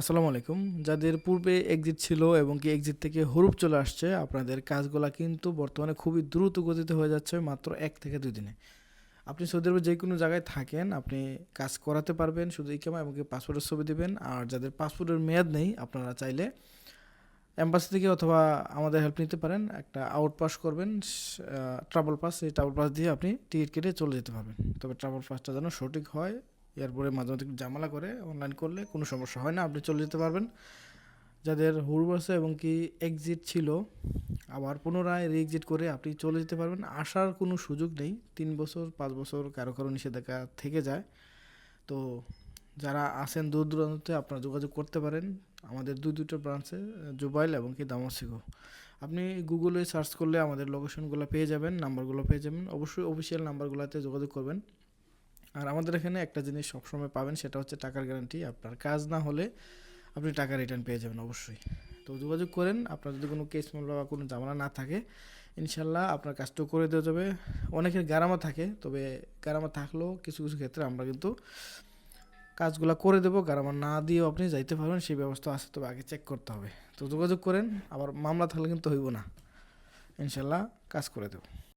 আসসালামু আলাইকুম। যাদের পূর্বে এক্সিট ছিল এবং কি এক্সিট থেকে হরুপ চলে আসছে, আপনাদের কাজগুলা কিন্তু বর্তমানে খুবই দ্রুত গতিতে হয়ে যাচ্ছে মাত্র এক থেকে দুই দিনে। আপনি সৌদি আরবে যে কোনো জায়গায় থাকেন, আপনি কাজ করাতে পারবেন শুধু ইকামা এবং কি পাসপোর্টের ছবি দেবেন। আর যাদের পাসপোর্টের মেয়াদ নেই, আপনারা চাইলে এম্বাসি থেকে অথবা আমাদের হেল্প নিতে পারেন। একটা আউট পাস করবেন ট্রাভেল পাস সেই ট্রাভেল পাস দিয়ে আপনি টিকিট কেটে চলে যেতে পারবেন। তবে ট্রাভেল পাসটা যেন সঠিক হয় এরপরে মাঝে মাঝে ঝামেলা করে অনলাইন করলে কোনো সমস্যা হয় না, আপনি চলে যেতে পারবেন। যাদের হুড় আছে এবং কি এক্সিট ছিল, আবার পুনরায় রিএক্সিট করে আপনি চলে যেতে পারবেন। আসার কোনো সুযোগ নেই, তিন বছর, পাঁচ বছর কারও কারও নিষেধাজ্ঞা থেকে যায়। তো যারা আসেন দূর দূরান্তে আপনারা যোগাযোগ করতে পারেন। আমাদের দুই দুটো ব্রাঞ্চে জুবাইল এবং কি দামাসিগো আপনি গুগলে সার্চ করলে আমাদের লোকেশনগুলো পেয়ে যাবেন নাম্বারগুলো পেয়ে যাবেন। অবশ্যই অফিসিয়াল নাম্বারগুলোতে যোগাযোগ করবেন। আর আমাদের এখানে একটা জিনিস সবসময় পাবেন, সেটা হচ্ছে টাকার গ্যারান্টি আপনার কাজ না হলে আপনি টাকা রিটার্ন পেয়ে যাবেন অবশ্যই। তো যোগাযোগ করেন, আপনার যদি কোনো কেস মামলা বা কোনো জামানা না থাকে, ইনশাল্লাহ আপনার কাজটাও করে দেওয়া যাবে। অনেকের গারামা থাকে, তবে গারামা থাকলেও কিছু কিছু ক্ষেত্রে আমরা কিন্তু কাজগুলো করে দেবো। গারামা না দিয়েও আপনি যাইতে পারবেন, সেই ব্যবস্থা আছে, তবে আগে চেক করতে হবে। তো যোগাযোগ করেন, আবার মামলা থাকলে কিন্তু হইব না। ইনশাল্লাহ কাজ করে দেবো।